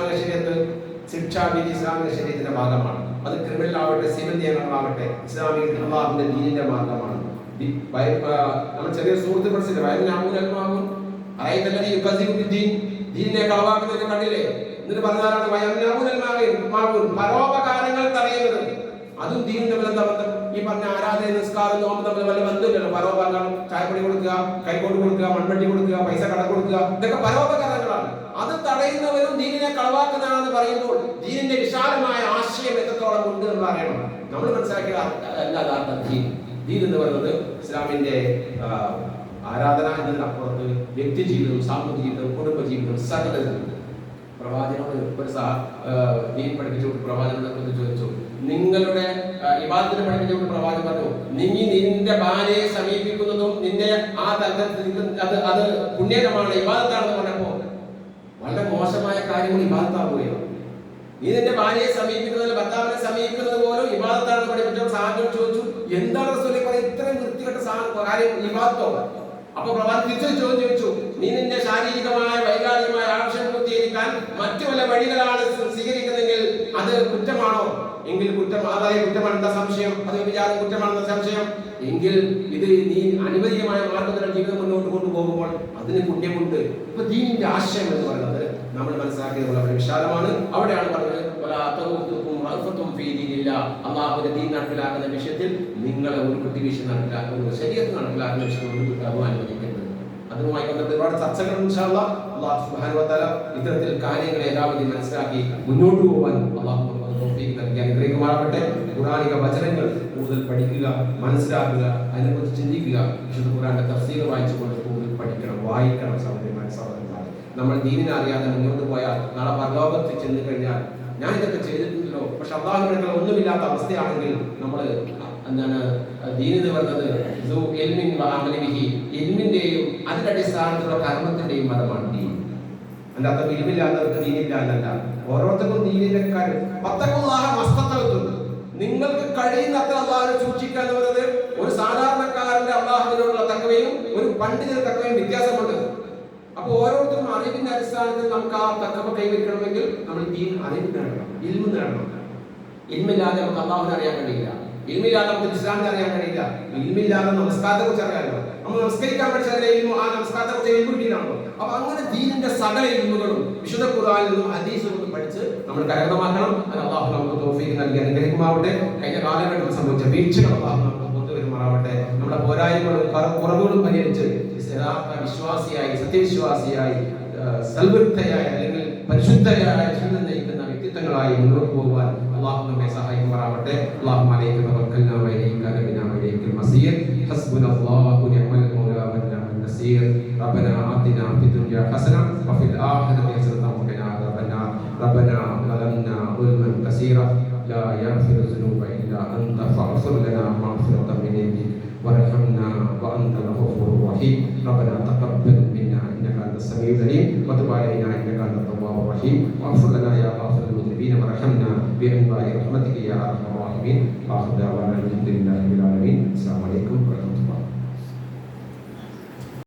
ഇസ്ലാമിക ശരീരത്തിൽ ശിക്ഷാവിധി ഇസ്ലാമിക ശരീരത്തിന്റെ ഭാഗമാണ് അത് ക്രിമിനൽ ആവട്ടെ സിവിൽ നിയമങ്ങളാവട്ടെ ഇസ്ലാമിക അള്ളാഹുവിന്റെ ദീനിന്റെ മാർഗമാണ്. നമ്മൾ ചെറിയ സുഹൃത്ത് പഠിച്ചില്ല? ദീൻ. ദീനിനെ കളവാക്കുന്നതിന് കണ്ടില്ലേ? എന്നിട്ട് പറഞ്ഞാലാണ് വയനാമൂൻ അൽമാമൂൻ പരോപകാരങ്ങൾ തടയുന്നത്. അതും ദീനും തമ്മിൽ ബന്ധം. ഈ പറഞ്ഞ ആരാധന നിസ്കാരം നോമ്പ് തമ്മിൽ വല്ല ബന്ധമില്ലല്ലോ? പരോപകാരം ചായപ്പൊടി കൊടുക്കുക കൈകൊണ്ട് കൊടുക്കുക മൺവെട്ടി കൊടുക്കുക പൈസ കട കൊടുക്കുക. ഇതൊക്കെ പരോപകാരങ്ങളാണ് അത് തടയുന്നവരും ദീനിനെ കളവാക്കുന്നതാണെന്ന് പറയുമ്പോൾ ദീനിന്റെ വിശാലമായ ആശയം എത്രത്തോളം ഉണ്ട് എന്ന് പറയണം നമ്മൾ മനസ്സിലാക്കിയ അല്ല ദീൻ എന്ന് പറയുന്നത് ഇസ്ലാമിന്റെ ആരാധന എന്നതിനപ്പുറത്ത് വ്യക്തി ജീവിതം സാമൂഹ്യ ജീവിതം കുടുംബ ജീവിതം സകല പ്രവാചകനോട് ഒരു ദീൻ പഠിപ്പിച്ചുകൊണ്ട് പ്രവാചകം ചോദിച്ചു. നിങ്ങളുടെ ഇബാദത്തിനെ പഠിപ്പിച്ചുകൊണ്ട് പ്രവാചകൻ പറഞ്ഞു നീ നിന്റെ ഭാര്യയെ സമീപിക്കുന്നതും നിന്റെ ആ തലത്തിൽ അത് അത് പുണ്യകരമാണ് ഇബാദത്താണെന്ന് പറഞ്ഞപ്പോ വളരെ മോശമായ കാര്യങ്ങൾ ഇബാദത്താവുകയാണ് നീ നിന്റെ ഭാര്യയെ സമീപിക്കുന്നത് ഭർത്താവിനെ സമീപിക്കുന്നത് പോലും ഇബാദത്താണെന്ന് പഠിപ്പിച്ചപ്പോൾ സാഹചര്യം ചോദിച്ചു. എന്താണ് റസൂലി പറയുന്നത് ഇത്രയും വൃത്തികെട്ട കാര്യം ഇബാദത്തോ അപ്പൊ പ്രവാചകൻ തിരിച്ചു ചോദിച്ചു. നീ നിന്റെ ശാരീരികമായ വൈകാരികമായ ആവശ്യം പൂർത്തീകരിക്കാൻ മറ്റു വല്ല വഴികളാണ് അത് കുറ്റമാണോ? എങ്കിൽ കുറ്റം അതായ കുറ്റമാണെന്ന സംശയം. അത് വിചാരം കുറ്റമാണെന്ന സംശയം. എങ്കിൽ ഇത് നീ അനുവദീയമായ മാർഗത്തിലാണ് ജീവിതം മുന്നോട്ട് കൊണ്ടുപോകുമ്പോൾ അതിന് പുണ്യമുണ്ട്. ഇപ്പൊ ദീനിന്റെ ആശയം എന്ന് പറയുന്നത് നമ്മൾ മനസ്സിലാക്കിയത് വളരെ വിശാലമാണ്. അവിടെയാണ് പറഞ്ഞത്. അള്ളാഹുവിന്റെ ദീൻ നടപ്പിലാക്കുന്ന വിഷയത്തിൽ നിങ്ങളെ ഒരു കുട്ടിവീഴ്ച നടപ്പിലാക്കുന്നത് ശരീരത്തിൽ നടപ്പിലാക്കുന്ന വിഷയം ഒരു കുറ്റവും അനുവദിക്കരുത് അതുമായി ബന്ധപ്പെട്ട് ഒരുപാട് ചർച്ചകൾ അള്ളാഹു തആല ഇത്തരത്തിൽ കാര്യങ്ങളെ എല്ലാവരും മനസ്സിലാക്കി മുന്നോട്ട് പോകാൻ അള്ളാഹു നൽകി. അനുഗ്രഹിക്കുമാറാകട്ടെ ഖുറാനിക വചനങ്ങൾ കൂടുതൽ പഠിക്കുക മനസ്സിലാക്കുക അതിനെക്കുറിച്ച് ചിന്തിക്കുക. വിശുദ്ധ ഖുറാന്റെ തഫ്സീർ വായിച്ചുകൊണ്ട് കൂടുതൽ പഠിക്കണം വായിക്കണം സഹോദരന്മാരെ സഹോദരന്മാരെ. നമ്മൾ ദീനിനെ അറിയാതെ മുന്നോട്ട് പോയാൽ നാളെ പരലോകത്ത് ചെന്ന് കഴിഞ്ഞാൽ ഞാൻ ഇതൊക്കെ ചെയ്തിട്ടുണ്ടല്ലോ. പക്ഷെ അള്ളാഹുവിനൊക്കെ ഒന്നുമില്ലാത്ത അവസ്ഥയാണെങ്കിൽ നമ്മൾ എന്താണ് ദീനി എന്ന് പറയുന്നത്. എൽമിന്റെയും അതിന്റെ അടിസ്ഥാനത്തിലുള്ള കർമ്മത്തിന്റെയും മതമാണ് ദീൻ. അതിന്റെ അർത്ഥം ഇൽമില്ലാത്തവർക്ക് ദീനില്ല എന്നല്ല. ഓരോരുത്തർക്കും ദീനിന്റെ നിങ്ങൾക്ക് കഴിയുന്നത്ര അള്ളാഹിനെ സൂക്ഷിക്കുക എന്ന് പറയുന്നത് ഒരു സാധാരണക്കാരന്റെ അള്ളാഹുവിനോടുള്ള തക്കവയും ഒരു പണ്ഡിതന്റെ തക്കവയും വ്യത്യാസമുണ്ട്. അപ്പൊ ഓരോരുത്തരും അറിവിന്റെ അടിസ്ഥാനത്തിൽ നമുക്ക് ആ തക്കവ കൈവരിക്കണമെങ്കിൽ നമ്മൾ ദീൻ അറിവ് നേടണം ഇൽമു നേടണം. ഇൽമില്ലാതെ നമുക്ക് അള്ളാഹുവിനെ അറിയാൻ കഴിയില്ല. ഇൽമില്ലാതെ നമുക്ക് ഇസ്ലാമിനെ അറിയാൻ കഴിയില്ല. ഇൽമില്ലാതെ നമസ്കാരത്തെ കുറിച്ച് അറിയാമല്ലോ നമ്മൾ നമസ്കരിക്കാൻ പഠിച്ചാലേ ഇൽമു ആ നമസ്കാരത്തെ കുറിച്ച് ഇൽമു കിട്ടിയിട്ടാണല്ലോ അപ്പൊ അങ്ങനെ ദീനിന്റെ സകല ഇൽമുകളും വിശുദ്ധ ഖുർആനിൽ നിന്നും ഹദീസിൽ നിന്നും പഠിച്ച് നമ്മൾ കരകതമാക്കണം അത് അള്ളാഹു നമുക്ക് തോഫീക്ക് നൽകി അനുഗ്രഹിക്കുമാവട്ടെ കഴിഞ്ഞ കാലഘട്ടത്തിൽ സംഭവിച്ച വീഴ്ചകൾ അള്ളാഹു നമുക്ക് കൊണ്ടുവരുമാറാവട്ടെ നമ്മുടെ പോരായ്മകളും കുറ- കുറവുകളും പരിഹരിച്ച് യഥാർത്ഥ വിശ്വാസിയായി സത്യവിശ്വാസിയായി സൽവൃത്തയായ അല്ലെങ്കിൽ പരിശുദ്ധയായ ജീവിതം നയിക്കുന്ന വ്യക്തിത്വങ്ങളായി മുന്നോട്ട് പോകുവാൻ അള്ളാഹു നമ്മെ സഹായിക്കുമാറാവട്ടെ അള്ളാഹു അലൈഹി തവക്കൽനാ വഇലൈക നബിനാ വഇലൈക്കൽ മസീർ ഹസ്ബുനല്ലാഹു നിഅമൽ മൗലാ വനിഅമൻ നസീർ ربنا آتنا في الدنيا حسنة وفي الآخرة حسنة وقنا عذاب النار ربنا ظلمنا ظلما كثيرا لا يغفر الذنوب إلا أنت فاغفر لنا مغفرة من عندك وارحمنا وأنت الغفور الرحيم ربنا تقبل منا إنك أنت السميع العليم Father,